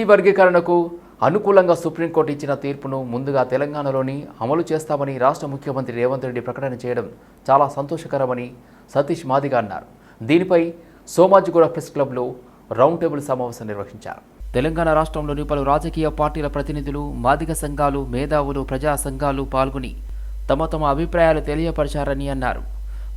ఈ వర్గీకరణకు అనుకూలంగా సుప్రీంకోర్టు ఇచ్చిన తీర్పును ముందుగా తెలంగాణలోని అమలు చేస్తామని రాష్ట్ర ముఖ్యమంత్రి రేవంత్ రెడ్డి ప్రకటన చేయడం చాలా సంతోషకరమని సతీష్ మాదిగా అన్నారు. దీనిపై సోమాజిగూడ ప్రెస్ క్లబ్లో రౌండ్ టేబుల్ సమావేశం నిర్వహించారు. తెలంగాణ రాష్ట్రంలోని పలు రాజకీయ పార్టీల ప్రతినిధులు మాదిగ సంఘాలు మేధావులు ప్రజా సంఘాలు పాల్గొని తమ తమ అభిప్రాయాలు తెలియపరిచారని అన్నారు.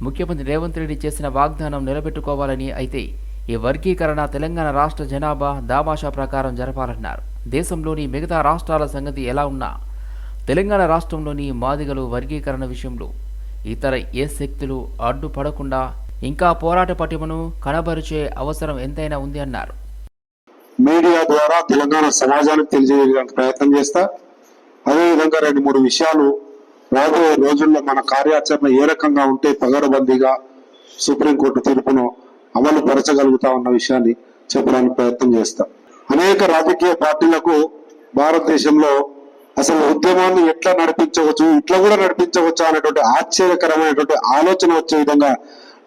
ముఖ్యమంత్రి రేవంత్ రెడ్డి చేసిన వాగ్దానం నిలబెట్టుకోవాలని అయితే ఈ వర్గీకరణ తెలంగాణ రాష్ట్ర జనాభా దామాషా ప్రకారం జరపాలన్నారు. దేశంలోని మిగతా రాష్ట్రాల సంగతి ఎలా ఉన్నా తెలంగాణ రాష్ట్రంలోని మాదిగలు వర్గీకరణ విషయంలో ఇతర ఏ శక్తులు అడ్డుపడకుండా ఇంకా పోరాట పటిమను కనబరిచే అవసరం ఎంతైనా ఉంది అన్నారు. మీడియా ద్వారా తెలంగాణ సమాజానికి తెలియజేయడానికి ప్రయత్నం చేస్తా. అదేవిధంగా రెండు మూడు విషయాలు రాబోయే రోజుల్లో మన కార్యాచరణ ఏ రకంగా ఉంటే పగడబందీగా సుప్రీంకోర్టు తీర్పును అమలు పరచగలుగుతా ఉన్న విషయాన్ని చెప్పడానికి ప్రయత్నం చేస్తా. అనేక రాజకీయ పార్టీలకు భారతదేశంలో అసలు ఉద్యమాన్ని ఎట్లా నడిపించవచ్చు ఇట్లా కూడా నడిపించవచ్చు అనేటువంటి ఆశ్చర్యకరమైనటువంటి ఆలోచన వచ్చే విధంగా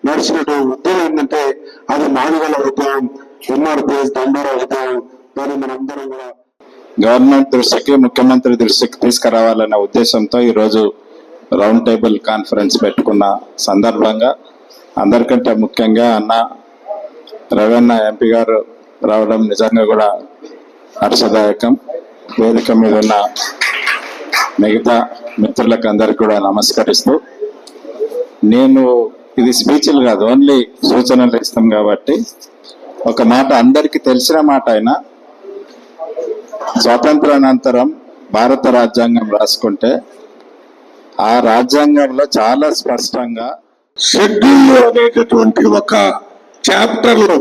నడిచినటువంటి ఉద్యమం ఏంటంటే అది మాదిగల ఉద్యమం ఎంఆర్పిఎస్ దండోరా ఉద్యమం దాన్ని మనందరం కూడా గవర్నమెంట్ దృష్టికి ముఖ్యమంత్రి దృష్టికి తీసుకురావాలనే ఉద్దేశంతో ఈరోజు రౌండ్ టేబుల్ కాన్ఫరెన్స్ పెట్టుకున్న సందర్భంగా అందరికంటే ముఖ్యంగా అన్న రవణ ఎంపీ గారు రావడం నిజంగా కూడా హర్షదాయకం. వేదిక మీద ఉన్న మిగతా మిత్రులకు అందరికి కూడా నమస్కరిస్తూ నేను ఇది స్పీచ్లు కాదు ఓన్లీ సూచనలు ఇస్తాం కాబట్టి ఒక మాట అందరికీ తెలిసిన మాట అయినా స్వాతంత్రానంతరం భారత రాజ్యాంగం రాసుకుంటే ఆ రాజ్యాంగంలో చాలా స్పష్టంగా షెడ్యూల్ అనేటటువంటి ఒక చాప్టర్లో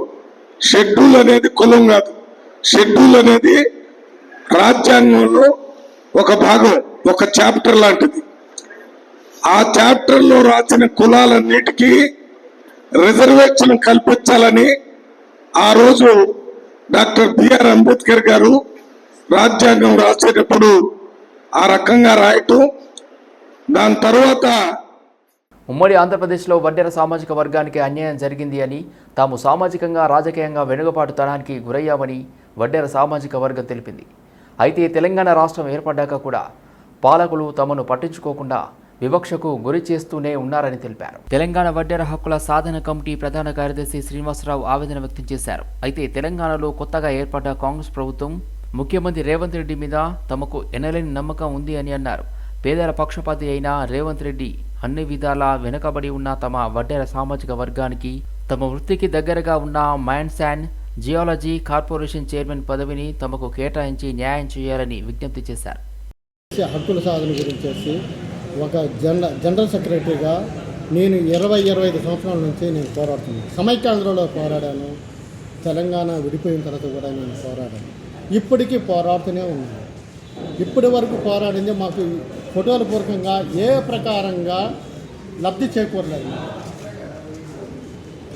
షెడ్యూల్ అనేది కులం కాదు. షెడ్యూల్ అనేది రాజ్యాంగంలో ఒక భాగం ఒక చాప్టర్ లాంటిది. ఆ చాప్టర్లో రాసిన కులాలన్నిటికీ రిజర్వేషన్ కల్పించాలని ఆ రోజు డాక్టర్ బిఆర్ అంబేద్కర్ గారు రాజ్యాంగం రాసేటప్పుడు ఆ రకంగా రాయటం దాని తర్వాత ఉమ్మడి ఆంధ్రప్రదేశ్లో వడ్డెర సామాజిక వర్గానికి అన్యాయం జరిగింది అని తాము సామాజికంగా రాజకీయంగా వెనుకబాటుతనానికి గురయ్యామని వడ్డెర సామాజిక వర్గం తెలిపింది. అయితే తెలంగాణ రాష్ట్రం ఏర్పడ్డాక కూడా పాలకులు తమను పట్టించుకోకుండా వివక్షకు గురి చేస్తూనే ఉన్నారని తెలిపారు. తెలంగాణ వడ్డెర హక్కుల సాధన కమిటీ ప్రధాన కార్యదర్శి శ్రీనివాసరావు ఆవేదన వ్యక్తం చేశారు. అయితే తెలంగాణలో కొత్తగా ఏర్పడ్డ కాంగ్రెస్ ప్రభుత్వం ముఖ్యమంత్రి రేవంత్ రెడ్డి మీద తమకు ఎనలేని నమ్మకం ఉంది అని అన్నారు. పేదల పక్షపాతి అయిన రేవంత్ రెడ్డి అన్ని విధాలా వెనుకబడి ఉన్న తమ వడ్డెర సామాజిక వర్గానికి తమ వృత్తికి దగ్గరగా ఉన్న mines and geology corporation chairman పదవిని తమకు కేటాయించి న్యాయం చేయాలని విజ్ఞప్తి చేశారు. హక్కుల సాధన గురించి ఒక జనరల్ జనరల్ సెక్రటరీగా నేను ఇరవై ఇరవై ఐదు సంవత్సరాల నుంచి నేను పోరాడుతున్నాను. సమైక్యాంధ్రలో పోరాడాను. తెలంగాణ విడిపోయిన తర్వాత కూడా నేను పోరాడాను. ఇప్పటికీ పోరాడుతూనే ఉన్నాను. ఇప్పటి వరకు పోరాడింది మాకు ఫోటోల పూర్వకంగా ఏ ప్రకారంగా లబ్ధి చేకూరలేదు.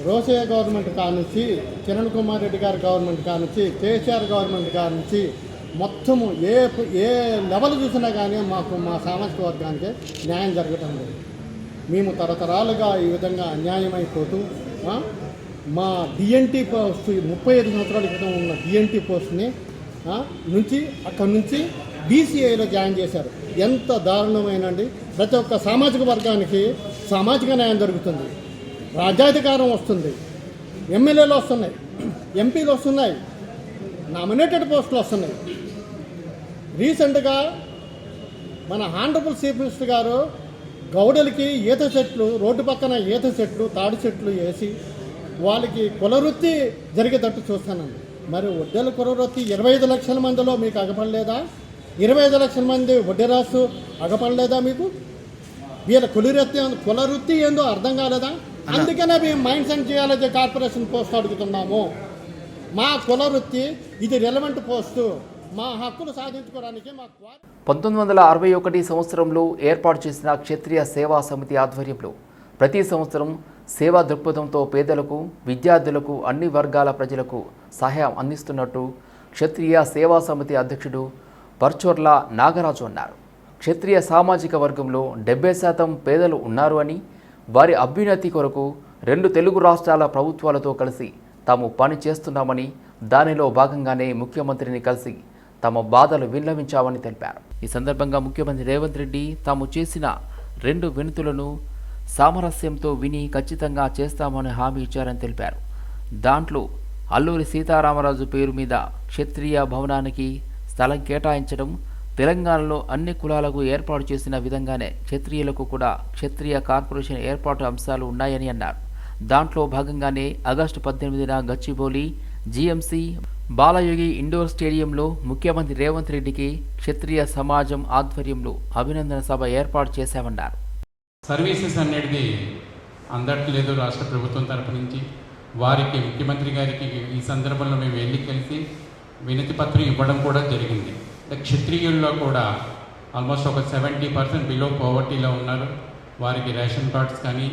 రోసయ్య గవర్నమెంట్ కానుంచి కిరణ్ కుమార్ రెడ్డి గారి గవర్నమెంట్ కానుంచి కేసీఆర్ గవర్నమెంట్ కానుంచి మొత్తము ఏ ఏ లెవెల్ చూసినా కానీ మాకు మా సామాజిక వర్గానికి న్యాయం జరగటం లేదు. మేము తరతరాలుగా ఈ విధంగా అన్యాయమైపోతూ మా డిఎన్టీ పోస్ట్ ముప్పై ఐదు సంవత్సరాల క్రితం ఉన్న డిఎన్టీ పోస్ట్ని నుంచి అక్కడి నుంచి బీసీఐలో జాయిన్ చేశారు. ఎంత దారుణమైనండి. ప్రతి ఒక్క సామాజిక వర్గానికి సామాజిక న్యాయం జరుగుతుంది. రాజ్యాధికారం వస్తుంది. ఎమ్మెల్యేలు వస్తున్నాయి. ఎంపీలు వస్తున్నాయి. నామినేటెడ్ పోస్టులు వస్తున్నాయి. రీసెంట్గా మన హానరబుల్ చీఫ్ మినిస్టర్ గారు గౌడలకి ఈత చెట్లు రోడ్డు పక్కన ఈత చెట్లు తాడి చెట్లు వేసి వాళ్ళకి కులవృత్తి జరిగేటట్టు చూస్తానండి మరి వడ్డెల కులవృత్తి ఇరవై ఐదు లక్షల మందిలో మీకు అగపడలేదా? ఇరవై ఐదు లక్షల మంది వడ్డెరాసు అగపడలేదా మీకు? వీళ్ళ కులవృత్తి కులవృత్తి ఏందో అర్థం కాలేదా? అందుకనే మేము mines and geology corporation post అడుగుతున్నాము. మా కులవృత్తి ఇది రెలవెంట్ పోస్టు మా హక్కులు సాధించుకోవడానికి మా పంతొమ్మిది వందల అరవై ఒకటి సంవత్సరంలో ఏర్పాటు చేసిన క్షత్రియ సేవా సమితి ఆధ్వర్యంలో ప్రతి సంవత్సరం సేవా దృక్పథంతో పేదలకు విద్యార్థులకు అన్ని వర్గాల ప్రజలకు సహాయం అందిస్తున్నట్టు క్షత్రియ సేవా సమితి అధ్యక్షుడు పర్చోర్ల నాగరాజు అన్నారు. క్షత్రియ సామాజిక వర్గంలో డెబ్బై శాతం పేదలు ఉన్నారు అని వారి అభ్యున్నతి కొరకు రెండు తెలుగు రాష్ట్రాల ప్రభుత్వాలతో కలిసి తాము పని చేస్తున్నామని దానిలో భాగంగానే ముఖ్యమంత్రిని కలిసి తమ బాధలు విన్నవించామని తెలిపారు. ఈ సందర్భంగా ముఖ్యమంత్రి రేవంత్ రెడ్డి తాము చేసిన రెండు వినతులను సామరస్యంతో విని ఖచ్చితంగా చేస్తామని హామీ ఇచ్చారని తెలిపారు. దాంట్లో అల్లూరి సీతారామరాజు పేరు మీద క్షత్రియ భవనానికి స్థలం కేటాయించడం తెలంగాణలో అన్ని కులాలకు ఏర్పాటు చేసిన విధంగానే క్షత్రియులకు కూడా క్షత్రియ కార్పొరేషన్ ఏర్పాటు అంశాలు ఉన్నాయని అన్నారు. దాంట్లో భాగంగానే ఆగస్టు పద్దెనిమిదిన గచ్చిబౌలి జీఎంసీ బాలయోగి ఇండోర్ స్టేడియంలో ముఖ్యమంత్రి రేవంత్ రెడ్డికి క్షత్రియ సమాజం ఆధ్వర్యంలో అభినందన సభ ఏర్పాటు చేశామన్నారు. సర్వీసెస్ అనేది అందట్లేదు రాష్ట్ర ప్రభుత్వం తరపు నుంచి. వారికి ముఖ్యమంత్రి గారికి ఈ సందర్భంలో మేము వెళ్ళి కలిసి వినతి పత్రం ఇవ్వడం కూడా జరిగింది. క్షత్రియుల్లో కూడా ఆల్మోస్ట్ ఒక సెవెంటీ పర్సెంట్ బిలో పవర్టీలో ఉన్నారు. వారికి రేషన్ కార్డ్స్ కానీ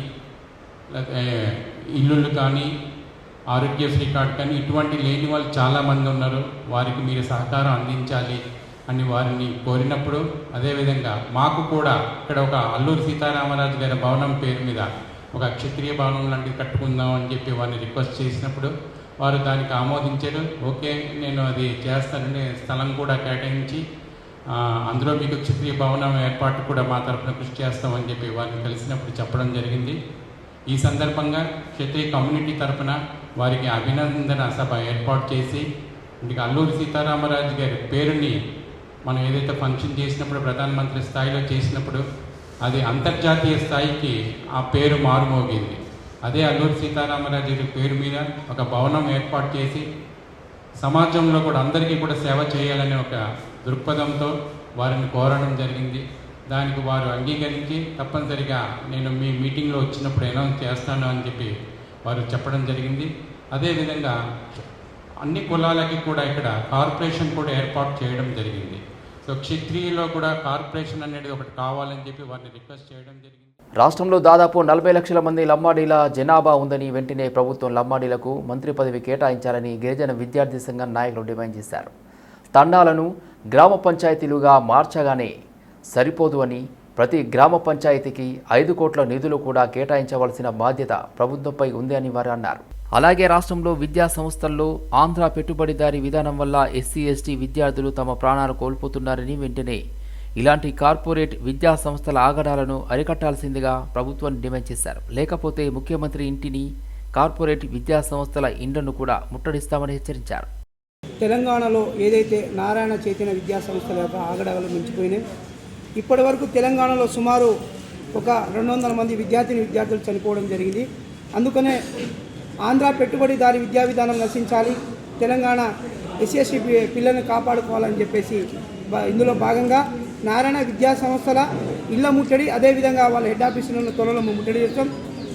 ఇల్లులు కానీ ఆరోగ్యశ్రీ కార్డ్ కానీ ఇటువంటి లేని వాళ్ళు చాలామంది ఉన్నారు. వారికి మీరు సహకారం అందించాలి అని వారిని కోరినప్పుడు అదేవిధంగా మాకు కూడా ఇక్కడ ఒక అల్లూరి సీతారామరాజు గారి భవనం పేరు మీద ఒక క్షత్రియ భవనం లాంటిది కట్టుకుందాం అని చెప్పి వారిని రిక్వెస్ట్ చేసినప్పుడు వారు దానికి ఆమోదించారు. ఓకే నేను అది చేస్తానని స్థలం కూడా కేటాయించి అందులో మీకు క్షత్రియ భవనం ఏర్పాటు కూడా మా తరఫున కృషి చేస్తామని చెప్పి వారిని కలిసినప్పుడు చెప్పడం జరిగింది. ఈ సందర్భంగా క్షత్రియ కమ్యూనిటీ తరఫున వారికి అభినందన సభ ఏర్పాటు చేసి ఇంటికి అల్లూరి సీతారామరాజు గారి పేరుని మనం ఏదైతే ఫంక్షన్ చేసినప్పుడు ప్రధానమంత్రి స్థాయిలో చేసినప్పుడు అది అంతర్జాతీయ స్థాయికి ఆ పేరు మారుమోగింది. అదే అల్లూరి సీతారామరాజు పేరు మీద ఒక భవనం ఏర్పాటు చేసి సమాజంలో కూడా అందరికీ కూడా సేవ చేయాలనే ఒక దృక్పథంతో వారిని కోరడం జరిగింది. దానికి వారు అంగీకరించి తప్పనిసరిగా నేను మీ మీటింగ్లో వచ్చినప్పుడు అనౌన్స్ చేస్తాను అని చెప్పి వారు చెప్పడం జరిగింది. అదేవిధంగా అన్ని కులాలకి కూడా ఇక్కడ కార్పొరేషన్ కూడా ఏర్పాటు చేయడం జరిగింది. సో క్షత్రియులో కూడా కార్పొరేషన్ అనేది ఒకటి కావాలని చెప్పి వారిని రిక్వెస్ట్ చేయడం జరిగింది. రాష్ట్రంలో దాదాపు నలభై లక్షల మంది లంబాడీల జనాభా ఉందని వెంటనే ప్రభుత్వం లంబాడీలకు మంత్రి పదవి కేటాయించాలని గిరిజన విద్యార్థి సంఘం నాయకులు డిమాండ్ చేశారు. తండాలను గ్రామ పంచాయతీలుగా మార్చగానే సరిపోదు అని ప్రతి గ్రామ పంచాయతీకి ఐదు కోట్ల నిధులు కూడా కేటాయించవలసిన బాధ్యత ప్రభుత్వంపై ఉంది అని వారు అన్నారు. అలాగే రాష్ట్రంలో విద్యా సంస్థల్లో ఆంధ్ర పెట్టుబడిదారీ విధానం వల్ల ఎస్సీ ఎస్టీ విద్యార్థులు తమ ప్రాణాలు కోల్పోతున్నారని వెంటనే ఇలాంటి కార్పొరేట్ విద్యా సంస్థల ఆగడాలను అరికట్టాల్సిందిగా ప్రభుత్వం డిమాండ్ చేశారు. లేకపోతే ముఖ్యమంత్రి ఇంటిని కార్పొరేట్ విద్యా సంస్థల ఇండ్లను కూడా ముట్టడిస్తామని హెచ్చరించారు. తెలంగాణలో ఏదైతే నారాయణ చైతన్య విద్యా సంస్థల యొక్క ఆగడాలు మించిపోయినాయి ఇప్పటి వరకు తెలంగాణలో సుమారు ఒక రెండు వందల మంది విద్యార్థిని విద్యార్థులు చనిపోవడం జరిగింది. అందుకనే ఆంధ్ర పెట్టుబడిదారి విద్యా విధానం నశించాలి తెలంగాణ ఎస్ఎస్సి పిల్లల్ని కాపాడుకోవాలని చెప్పేసి ఇందులో భాగంగా నారాయణ విద్యా సంస్థల ఇళ్ళ ముట్టడి అదేవిధంగా వాళ్ళ హెడ్ ఆఫీసులను త్వరలో ముట్టడి చేస్తాం.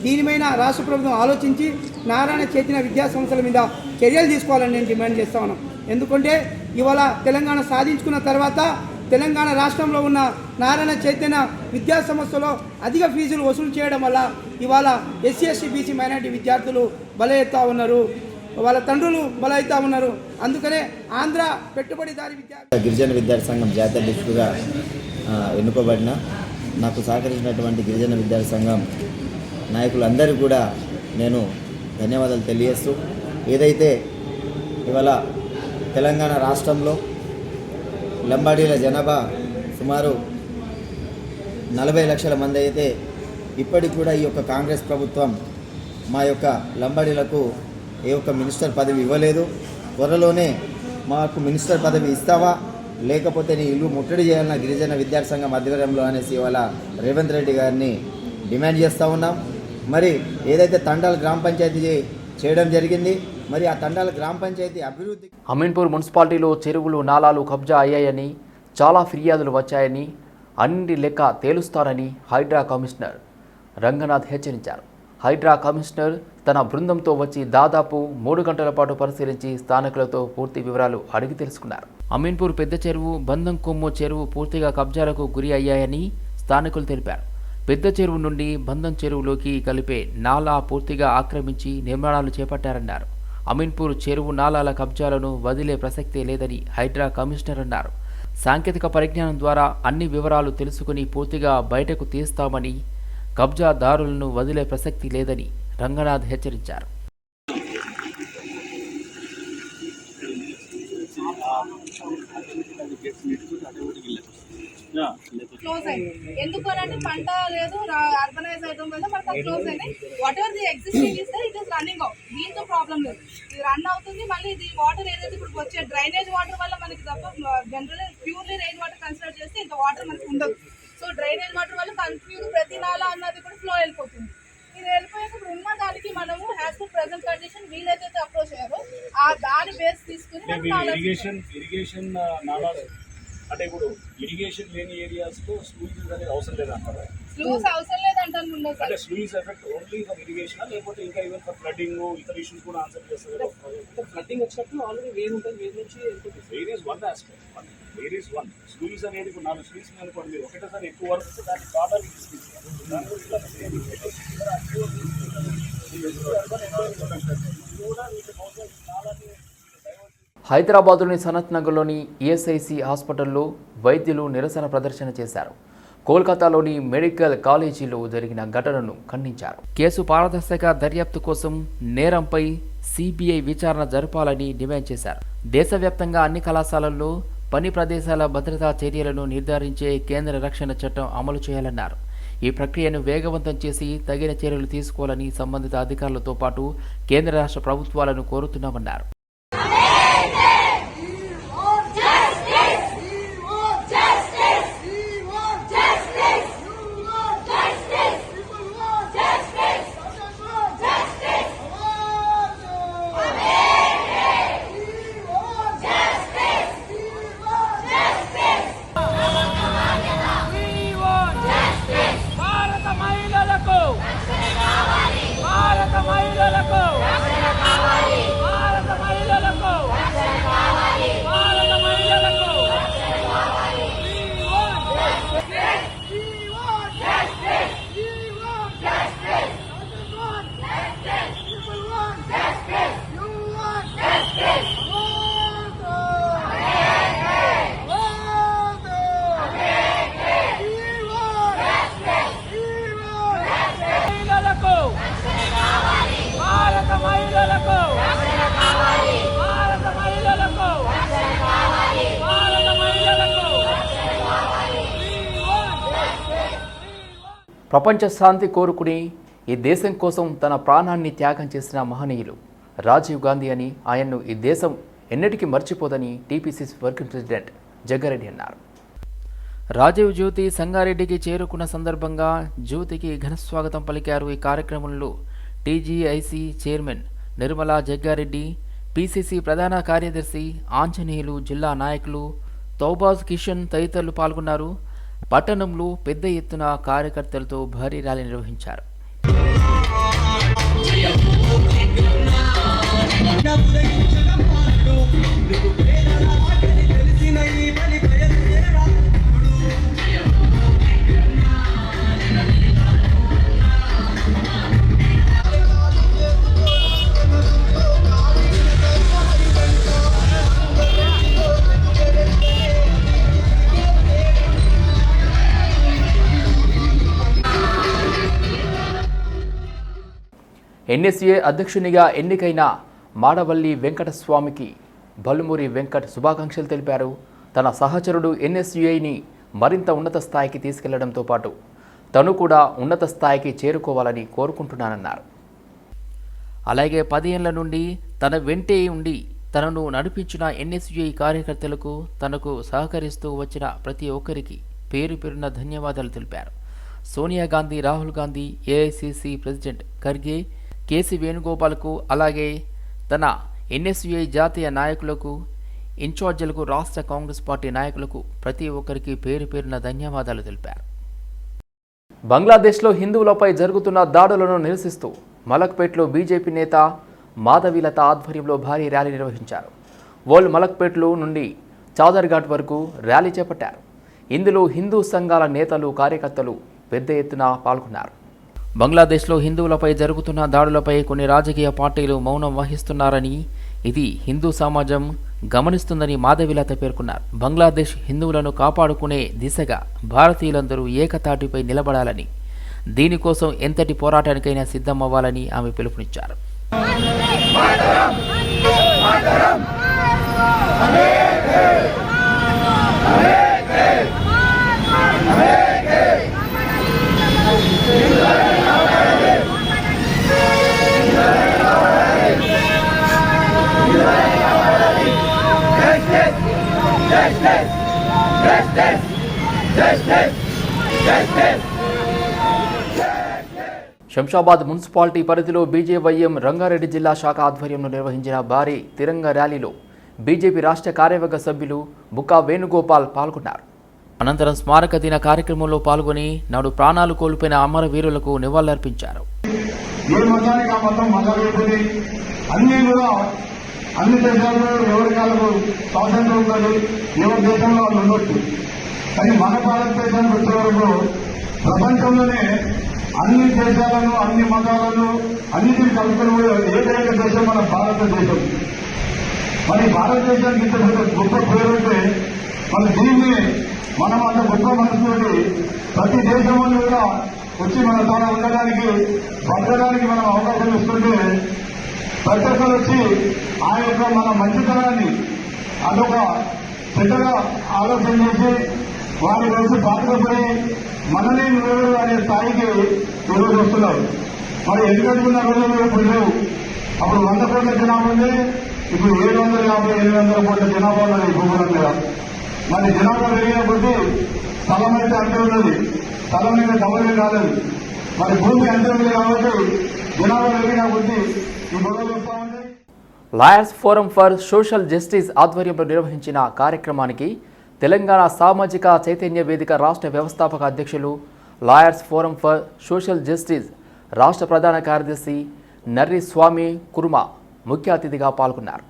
దీనిపైన రాష్ట్ర ప్రభుత్వం ఆలోచించి నారాయణ చేతిన విద్యా సంస్థల మీద చర్యలు తీసుకోవాలని నేను డిమాండ్ చేస్తా ఉన్నాను ఎందుకంటే ఇవాళ తెలంగాణ సాధించుకున్న తర్వాత తెలంగాణ రాష్ట్రంలో ఉన్న నారాయణ చైతన్య విద్యా సంస్థలో అధిక ఫీజులు వసూలు చేయడం వల్ల ఇవాళ ఎస్సీ ఎస్సీ బీసీ మైనార్టీ విద్యార్థులు బలయెత్తా ఉన్నారు. వాళ్ళ తండ్రులు బలవుతా ఉన్నారు. అందుకనే ఆంధ్ర పెట్టుబడిదారి విద్యా గిరిజన విద్యార్థి సంఘం జాతీయ అధ్యక్షుడిగా ఎన్నుకోబడిన నాకు సహకరించినటువంటి గిరిజన విద్యార్థి సంఘం నాయకులందరూ కూడా నేను ధన్యవాదాలు తెలియజేస్తూ ఏదైతే ఇవాళ తెలంగాణ రాష్ట్రంలో లంబాడీల జనాభా సుమారు నలభై లక్షల మంది అయితే ఇప్పటికి కూడా ఈ యొక్క కాంగ్రెస్ ప్రభుత్వం మా యొక్క లంబాడీలకు ఏ ఒక్క మినిస్టర్ పదవి ఇవ్వలేదు. త్వరలోనే మాకు మినిస్టర్ పదవి ఇస్తావా? లేకపోతే నీ ఇల్లు ముట్టడి చేయాలన్న గిరిజన విద్యార్థి సంఘం ఆధ్వర్యంలో అనేసి ఇవాళ రేవంత్ రెడ్డి గారిని డిమాండ్ చేస్తూ ఉన్నాం. మరి ఏదైతే తండాల గ్రామ పంచాయతీ చేయడం జరిగింది మరి ఆ తండాల గ్రామ పంచాయతీ అభివృద్ధి అమీన్పూర్ మున్సిపాలిటీలో చెరువులు నాలాలు కబ్జా అయ్యాయని చాలా ఫిర్యాదులు వచ్చాయని అన్ని లెక్క తేలుస్తారని హైడ్రా కమిషనర్ రంగనాథ్ హెచ్చరించారు. హైడ్రా కమిషనర్ తన బృందంతో వచ్చి దాదాపు మూడు గంటల పాటు పరిశీలించి స్థానికులతో పూర్తి వివరాలు అడిగి తెలుసుకున్నారు. అమీన్పూర్ పెద్ద చెరువు బంధం కొమ్ము చెరువు పూర్తిగా కబ్జాలకు గురి అయ్యాయని స్థానికులు తెలిపారు. పెద్ద చెరువు నుండి బంధం చెరువులోకి కలిపే నాలా పూర్తిగా ఆక్రమించి నిర్మాణాలు చేపట్టారన్నారు. అమీన్పూర్ చెరువు నాలాల కబ్జాలను వదిలే ప్రసక్తే లేదని హైడ్రా కమిషనర్ అన్నారు. సాంకేతిక పరిజ్ఞానం ద్వారా అన్ని వివరాలు తెలుసుకుని పూర్తిగా బయటకు తీస్తామని కబ్జాదారులను వదిలే ప్రసక్తి లేదని రంగనాథ్ హెచ్చరించారు. క్లోజ్ ఎందుకు అంటే పంట లేదు అర్బనైజ్ క్లోజ్ వాట్ ఇస్తే రన్నింగ్ దీంతో లేదు. ఇది రన్ అవుతుంది మళ్ళీ ఇది వాటర్ ఏదైతే ఇప్పుడు వచ్చే డ్రైనేజ్ వాటర్ వల్ల మనకి general purely rain water consider చేస్తే ఇంత వాటర్ మనకి ఉండదు. సో డ్రైనేజ్ వాటర్ వల్ల కన్ఫ్యూజ్ ప్రతి నాల అన్నది కూడా ఫ్లో వెళ్ళిపోతుంది ఇది వెళ్ళిపోయాక ఇప్పుడు ఉన్న దానికి మనము హ్యాస్ టు ప్రెసెంట్ కండిషన్ వీలైతే అప్రోచ్ అయ్యారో. ఆ దాని బేస్ తీసుకుని. ఇరిగేషన్ ఇరిగేషన్ అంటే ఇప్పుడు ఇరిగేషన్ లేని ఏరియాస్తో స్లూయిస్ అనేది అవసరం లేదంటారా? స్లూస్ అవసరం లేదంటాను ముందు అంటే sluice effect only for irrigation లేకపోతే ఇంకా ఈవెన్ ఫర్ ఫ్లడ్డింగ్ ఇతర ఇష్యూస్ కూడా ఆన్సర్ చేస్తారు ఫ్లడ్డింగ్ వచ్చినప్పుడు ఆల్రెడీ వేరు ఉంటుంది వేరు నుంచి where is one aspect where is one sluice అనేది ఇప్పుడు నాలుగు స్లూయిస్ అనుకోండి మీరు ఒకటేసారి ఎక్కువ వరకు దాన్ని ప్రాబ్లమ్ హైదరాబాద్లోని సనత్ నగర్లోని ఈఎస్ఐసి హాస్పిటల్లో వైద్యులు నిరసన ప్రదర్శన చేశారు. కోల్కతాలోని మెడికల్ కాలేజీలో జరిగిన ఘటనను ఖండించారు. కేసు పారదర్శక దర్యాప్తు కోసం నేరంపై సిబిఐ విచారణ జరపాలని డిమాండ్ చేశారు. దేశవ్యాప్తంగా అన్ని కళాశాలల్లో పని ప్రదేశాల భద్రతా చర్యలను నిర్ధారించే కేంద్ర రక్షణ చట్టం అమలు చేయాలన్నారు. ఈ ప్రక్రియను వేగవంతం చేసి తగిన చర్యలు తీసుకోవాలని సంబంధిత అధికారులతో పాటు కేంద్ర రాష్ట్ర ప్రభుత్వాలను కోరుతున్నామన్నారు. ప్రపంచ శాంతి కోరుకుని ఈ దేశం కోసం తన ప్రాణాన్ని త్యాగం చేసిన మహనీయులు. రాజీవ్ గాంధీ అని ఆయన్ను ఈ దేశం ఎన్నటికీ మర్చిపోదని టీపీసీసీ వర్కింగ్ ప్రెసిడెంట్ జగ్గారెడ్డి అన్నారు. రాజీవ్ జ్యోతి సంగారెడ్డికి చేరుకున్న సందర్భంగా జ్యోతికి ఘనస్వాగతం పలికారు ఈ కార్యక్రమంలో TGIC chairman Nirmala Jaggareddy PCC ప్రధాన కార్యదర్శి ఆంజనేయులు జిల్లా నాయకులు తౌబాజ్ కిషన్ తదితరులు పాల్గొన్నారు. పట్టణంలో పెద్ద ఎత్తున కార్యకర్తలతో భారీ ర్యాలీ నిర్వహించారు. ఎన్ఎస్ఏ అధ్యక్షునిగా ఎన్నికైన మాడవల్లి వెంకటస్వామికి బలుమూరి వెంకట్ శుభాకాంక్షలు తెలిపారు. తన సహచరుడు ఎన్ఎస్యుఐని మరింత ఉన్నత స్థాయికి తీసుకెళ్ళడంతో పాటు తను కూడా ఉన్నత స్థాయికి చేరుకోవాలని కోరుకుంటున్నానన్నారు. అలాగే పదేళ్ళ నుండి తన వెంటే ఉండి తనను నడిపించిన ఎన్ఎస్యుఐ కార్యకర్తలకు తనకు సహకరిస్తూ వచ్చిన ప్రతి ఒక్కరికి పేరు పేరున ధన్యవాదాలు తెలిపారు. Sonia Gandhi Rahul Gandhi AICC president Kharge KC వేణుగోపాల్కు అలాగే తన ఎన్ఎస్యుఐ జాతీయ నాయకులకు ఇన్ఛార్జీలకు రాష్ట్ర కాంగ్రెస్ పార్టీ నాయకులకు ప్రతి ఒక్కరికి పేరు పేరున ధన్యవాదాలు తెలిపారు. బంగ్లాదేశ్లో హిందువులపై జరుగుతున్న దాడులను నిరసిస్తూ మలక్పేట్లో బీజేపీ నేత మాధవీలత ఆధ్వర్యంలో భారీ ర్యాలీ నిర్వహించారు. వరల్డ్ మలక్పేట్లో నుండి చాదర్ఘాట్ వరకు ర్యాలీ చేపట్టారు. ఇందులో హిందూ సంఘాల నేతలు కార్యకర్తలు పెద్ద ఎత్తున పాల్గొన్నారు. బంగ్లాదేశ్లో హిందువులపై జరుగుతున్న దాడులపై కొన్ని రాజకీయ పార్టీలు మౌనం వహిస్తున్నారని ఇది హిందూ సమాజం గమనిస్తుందని మాధవిలత పేర్కొన్నారు. బంగ్లాదేశ్ హిందువులను కాపాడుకునే దిశగా భారతీయులందరూ ఏకతాటిపై నిలబడాలని దీనికోసం ఎంతటి పోరాటానికైనా సిద్ధమవ్వాలని ఆమె పిలుపునిచ్చారు. శంషాబాద్ మున్సిపాలిటీ పరిధిలో బీజేవైఎం రంగారెడ్డి జిల్లా శాఖ ఆధ్వర్యంలో నిర్వహించిన భారీ తిరంగ ర్యాలీలో బీజేపీ రాష్ట్ర కార్యవర్గ సభ్యులు బుకా వేణుగోపాల్ పాల్గొన్నారు. అనంతరం స్మారక దిన కార్యక్రమంలో పాల్గొని నాడు ప్రాణాలు కోల్పోయిన అమరవీరులకు నివాళులర్పించారు. అన్ని కూడా అన్ని దేశాల్లో ఎవరి కాలకు స్వాతంత్రం ఉన్నది ఎవరి దేశంలో వాళ్ళు ఉండొచ్చు. కానీ మన భారతదేశానికి వచ్చే వరకు ప్రపంచంలోనే అన్ని దేశాలను అన్ని మతాలను అన్నిటిని కలుపుకుని ఏకైక దేశం మన భారతదేశం. మరి భారతదేశానికి ఇంత గొప్ప పేరు ఉంటే మన దీన్ని మనం అంత గొప్ప మనసుతోటి ప్రతి దేశంలో కూడా వచ్చి మన తాను ఉండడానికి బతకడానికి మనం అవకాశం ఇస్తుంటే ప్రతి ఒక్కరు వచ్చి ఆ యొక్క మన మంచితనాన్ని అదొక చెడ్డగా ఆలోచన చేసి వారి వయసు బాధపడి మననే నిలవరు అనే స్థాయికి ఈరోజు వస్తున్నారు. మరి ఎందుకంటున్న రోజులు ఇప్పుడు లేవు? అప్పుడు వంద కోట్ల జనాభా ఉంది ఇప్పుడు ఏడు వందల యాభై ఎనిమిది వందల కోట్ల జనాభా ఉన్నది భూగోళం మీద. మరి జనాభా పెరిగిన కొద్దీ స్థలం అయితే అంతే ఉన్నది. స్థలం మీద డబ్బులు కాలేదు. మరి భూమి అంతే ఉంది కాబట్టి జనాభా పెరిగిన కొద్దీ ఈ గొడవలు వస్తూ ఉంటాయి lawyers forum for social justice ఆధ్వర్యంలో నిర్వహించిన కార్యక్రమానికి తెలంగాణ సామాజిక చైతన్య వేదిక రాష్ట్ర వ్యవస్థాపక అధ్యక్షులు lawyers forum for social justice రాష్ట్ర ప్రధాన కార్యదర్శి నర్రి స్వామి కుర్మా ముఖ్య అతిథిగా పాల్గొన్నారు.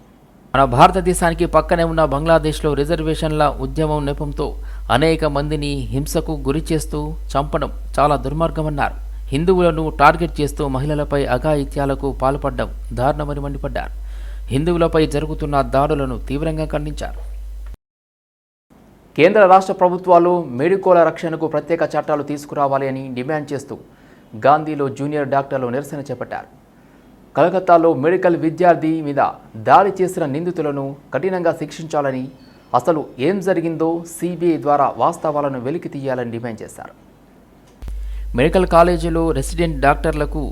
మన భారతదేశానికి పక్కనే ఉన్న బంగ్లాదేశ్లో రిజర్వేషన్ల ఉద్యమం నెపంతో అనేక మందిని హింసకు గురి చేస్తూ చంపడం చాలా దుర్మార్గమన్నారు. హిందువులను టార్గెట్ చేస్తూ మహిళలపై అఘాయిత్యాలకు పాల్పడడం దారుణమని మండిపడ్డారు. హిందువులపై జరుగుతున్న దాడులను తీవ్రంగా ఖండించారు. కేంద్ర రాష్ట్ర ప్రభుత్వాలు మెడికోల రక్షణకు ప్రత్యేక చట్టాలు తీసుకురావాలి అని డిమాండ్ చేస్తూ గాంధీలో జూనియర్ డాక్టర్లు నిరసన చేపట్టారు. కలకత్తాలో మెడికల్ విద్యార్థి మీద దాడి చేసిన నిందితులను కఠినంగా శిక్షించాలని అసలు ఏం జరిగిందో సిబిఐ ద్వారా వాస్తవాలను వెలికి తీయాలని డిమాండ్ చేశారు. మెడికల్ కాలేజీలో రెసిడెంట్ డాక్టర్లకు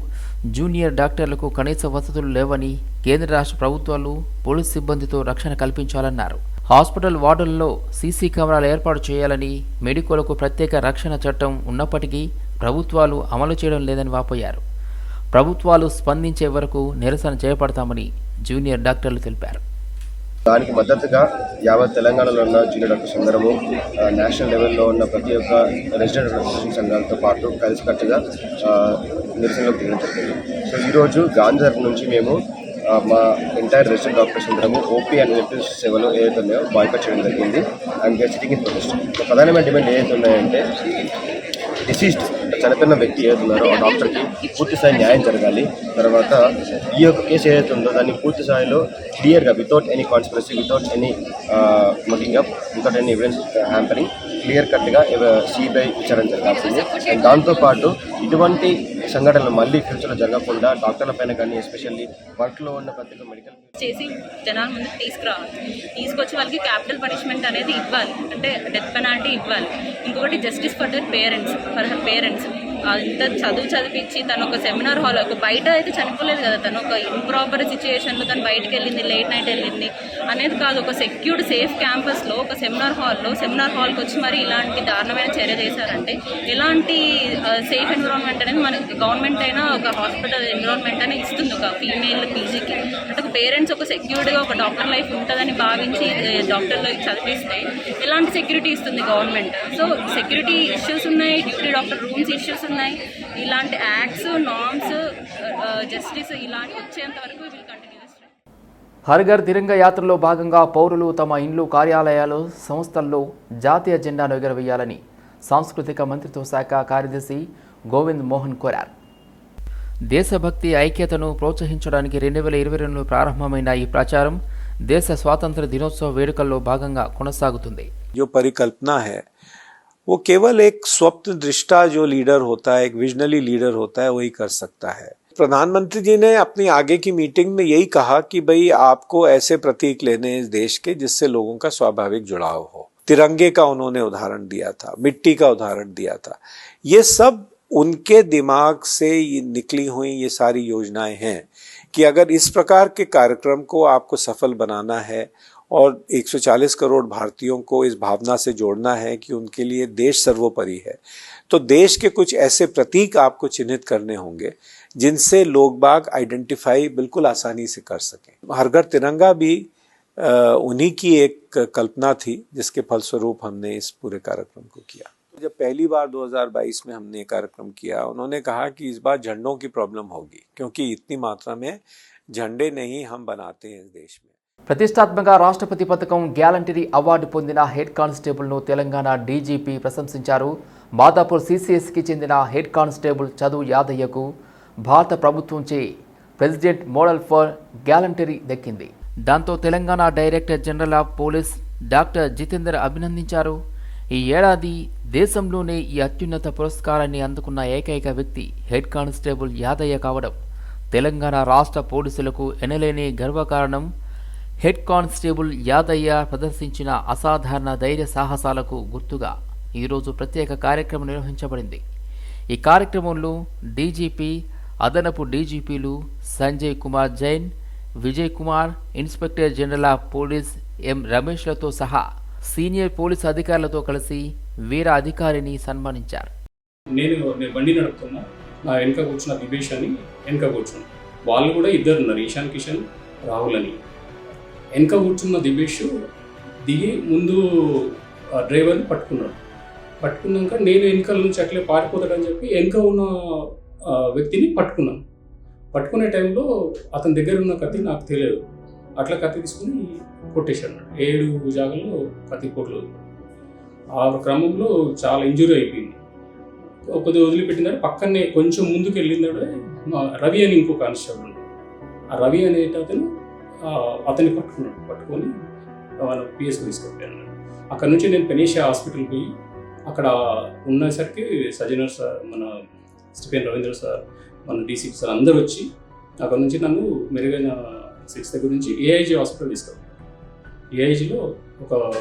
జూనియర్ డాక్టర్లకు కనీస వసతులు లేవని కేంద్ర రాష్ట్ర ప్రభుత్వాలు పోలీస్ సిబ్బందితో రక్షణ కల్పించాలన్నారు. హాస్పిటల్ వార్డుల్లో సీసీ కెమెరాలు ఏర్పాటు చేయాలని మెడికోలకు ప్రత్యేక రక్షణ చట్టం ఉన్నప్పటికీ ప్రభుత్వాలు అమలు చేయడం లేదని వాపోయారు. ప్రభుత్వాలు స్పందించే వరకు నిరసన చేపడతామని జూనియర్ డాక్టర్లు తెలిపారు. దానికి మద్దతుగా యావత్ తెలంగాణలో ఉన్న జూనియర్ డాక్టర్స్ అందరము నేషనల్ లెవెల్లో ఉన్న ప్రతి ఒక్క రెసిడెంట్ అసోసియేషన్ సంఘాలతో పాటు కలిసికట్టుగా నిరసనలోకి దిగడం జరిగింది. సో ఈరోజు గాంధీ నుంచి మేము మా ఎంటైర్ రెసిడెంట్ డాక్టర్స్ అందరము ఓపీ అని చెప్పి సేవలు ఏదైతే ఉన్నాయో బాయ్కట్ చేయడం జరిగింది. And sitting in protest so ప్రధానమైన డిమాండ్ ఏదైతే ఉన్నాయంటే డిసీజ్డ్ చనిపోయిన వ్యక్తి ఏదైతే ఉన్నారో ఆ డాక్టర్కి పూర్తి స్థాయి న్యాయం జరగాలి. తర్వాత ఈ యొక్క కేసు ఏదైతే ఉందో దాన్ని పూర్తి స్థాయిలో క్లియర్గా without any conspiracy without any mugging up without any evidence hampering clear కట్గా సిబిఐ విచారణ జరగాల్సింది అండ్ దాంతోపాటు ఇటువంటి సంఘటనలు మళ్ళీ ఫ్యూచర్లో జరగకుండా డాక్టర్ల పైన కానీ ఎస్పెషల్లీ వర్క్లో ఉన్న ప్రతి మెడికల్ చేసి జనాల ముందుకు తీసుకురావాలి తీసుకొచ్చి వాళ్ళకి క్యాపిటల్ పనిష్మెంట్ అనేది ఇవ్వాలి. అంటే డెత్ పెనాల్టీ ఇవ్వాలి. ఇంకొకటి justice for their parents for her parents అంత చదువు చదివించి తను ఒక సెమినార్ హాల్ ఒక బయట అయితే చనిపోలేదు కదా తను ఒక ఇంప్రాపర్ సిచ్యుయేషన్లో తను బయటకు వెళ్ళింది లేట్ నైట్ వెళ్ళింది అనేది కాదు. ఒక సెక్యూర్డ్ సేఫ్ క్యాంపస్లో ఒక సెమినార్ హాల్లో సెమినార్ హాల్కి వచ్చి మరి ఇలాంటి దారుణమైన చర్య చేశారంటే ఎలాంటి సేఫ్ ఎన్విరాన్మెంట్ అనేది మనకి గవర్నమెంట్ అయినా ఒక హాస్పిటల్ ఎన్విరాన్మెంట్ అనేది ఇస్తుంది ఒక ఫీమేల్ పీజీకి అంటే ఒక పేరెంట్స్ ఒక సెక్యూర్డ్గా ఒక డాక్టర్ లైఫ్ ఉంటుందని భావించి డాక్టర్లో చదివిస్తే ఎలాంటి సెక్యూరిటీ ఇస్తుంది గవర్నమెంట్ సో సెక్యూరిటీ ఇష్యూస్ ఉన్నాయి డ్యూటీ డాక్టర్ రూమ్స్ ఇష్యూస్ ఉన్నాయి ఉన్నాయి. ఇలాంటి యాక్ట్స్ నామ్స్ జస్టిస్ ఇలాంటి వచ్చేంత వరకు వీళ్ళు తిరంగ యాత్రలో భాగంగా పౌరులు తమ ఇండ్లు కార్యాలయాలు సంస్థల్లో జాతీయ జెండాను ఎగురవేయాలని సాంస్కృతిక మంత్రిత్వ శాఖ కార్యదర్శి గోవింద్ మోహన్ కోరారు. దేశభక్తి ఐక్యతను ప్రోత్సహించడానికి రెండు వేల ఇరవై రెండులో ప్రారంభమైన ఈ ప్రచారం దేశ స్వాతంత్ర దినోత్సవ వేడుకల్లో భాగంగా కొనసాగుతుంది. పరికల్పన वो केवल एक स्वप्न दृष्टा जो लीडर होता है, एक विजनरी लीडर होता है, वही कर सकता है। प्रधानमंत्री जी ने अपनी आगे की मीटिंग में यही कहा कि भाई, आपको ऐसे प्रतीक लेने इस देश के जिससे लोगों का स्वाभाविक जुड़ाव हो। तिरंगे का उन्होंने उदाहरण दिया था, मिट्टी का उदाहरण दिया था। ये सब उनके दिमाग से निकली हुई ये सारी योजनाएँ हैं कि अगर इस प्रकार के कार्यक्रम को आपको सफल बनाना है और 140 करोड़ भारतीयों को इस भावना से जोड़ना है कि उनके लिए देश सर्वोपरि है। तो देश के कुछ ऐसे प्रतीक आपको चिन्हित करने होंगे, जिनसे लोग बाग आइडेंटिफाई बिल्कुल आसानी से कर सकें। हर घर तिरंगा भी उन्हीं की एक कल्पना थी, जिसके फलस्वरूप हमने इस पूरे कार्यक्रम को किया। जब पहली बार 2022 में हमने कार्यक्रम किया, उन्होंने कहा कि इस बार झंडों की प्रॉब्लम होगी, क्योंकि इतनी मात्रा में झंडे नहीं हम बनाते हैं इस देश में। ప్రతిష్టాత్మక రాష్ట్రపతి పథకం గ్యాలంటరీ అవార్డు పొందిన హెడ్ కానిస్టేబుల్ను తెలంగాణ డీజీపీ ప్రశంసించారు. మాదాపూర్ సీసీఎస్కి చెందిన హెడ్ కానిస్టేబుల్ చదువు యాదయ్యకు భారత ప్రభుత్వంచే ప్రెసిడెంట్ మోడల్ ఫర్ గ్యాలంటరీ దక్కింది. దాంతో Telangana director general of police doctor Jitender అభినందించారు. ఈ ఏడాది దేశంలోనే ఈ అత్యున్నత పురస్కారాన్ని అందుకున్న ఏకైక వ్యక్తి హెడ్ కానిస్టేబుల్ యాదయ్య కావడం. తెలంగాణ రాష్ట్ర పోలీసులకు ఎనలేని గర్వకారణం. హెడ్ కానిస్టేబుల్ యాదయ్య ప్రదర్శించిన అసాధారణ ధైర్య సాహసాలకు గుర్తుగా ఈరోజు ప్రత్యేక కార్యక్రమం నిర్వహించబడింది. ఈ కార్యక్రమంలో డీజీపీ అదనపు డీజీపీలు Sanjay Kumar Jain Vijay Kumar inspector general of police M. రమేష్లతో సహా సీనియర్ పోలీస్ అధికారులతో కలిసి వీర అధికారిని సన్మానించారు. నేను నేను బండి నడుపుతున్నా. నా వెనుక కూర్చున్న విభేష్ అని వెనుక కూర్చున్నా. వాళ్ళు కూడా ఇద్దరు ఉన్నారు ఈశాన్ కిషన్ రాహుల్ అని. వెనక కూర్చున్న దిబేష్ దిగి ముందు డ్రైవర్ని పట్టుకున్నాడు. పట్టుకున్నాక నేను వెనకాల నుంచి అట్లే పారిపోతాడని చెప్పి వెనక ఉన్న వ్యక్తిని పట్టుకున్నాను. పట్టుకునే టైంలో అతని దగ్గర ఉన్న కత్తి నాకు తెలియదు. అట్లా కత్తి తీసుకుని కొట్టేశాడు. ఏడు జాగల్లో కత్తి కొట్లు ఆ క్రమంలో చాలా ఇంజురీ అయిపోయింది. కొద్దిగా వదిలిపెట్టినారు పక్కనే కొంచెం ముందుకు వెళ్ళినాడు రవి అని ఇంకో కానిస్టేబుల్ ఆ రవి అనే అతను అతన్ని పట్టుకున్నాడు. పట్టుకొని వాళ్ళ పిఎస్కి తీసుకెళ్ళాను అక్కడ నుంచి నేను పెనేషియా హాస్పిటల్ పోయి అక్కడ ఉన్నసరికి సజనర్ సార్ మన స్టిఫెన్ రవీంద్ర సార్ మన డీసీపీ సార్ అందరూ వచ్చి అక్కడ నుంచి నన్ను మెరుగైన సిక్స్ దగ్గర నుంచి ఏఐజీ హాస్పిటల్ తీసుకెళ్ళాను ఏఐజీలో ఒక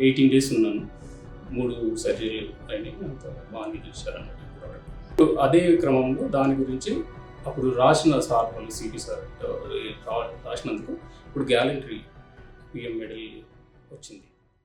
ఎయిటీన్ డేస్ ఉన్నాను. మూడు సర్జరీలు అయినాయి. అంత బాగానే చూశారన్నట్టు అదే క్రమంలో దాని గురించి అప్పుడు రాసిన సార్ వాళ్ళు సిపి సార్ రాసినందుకు ఇప్పుడు గ్యాలంటరీ పిఎం మెడల్ వచ్చింది.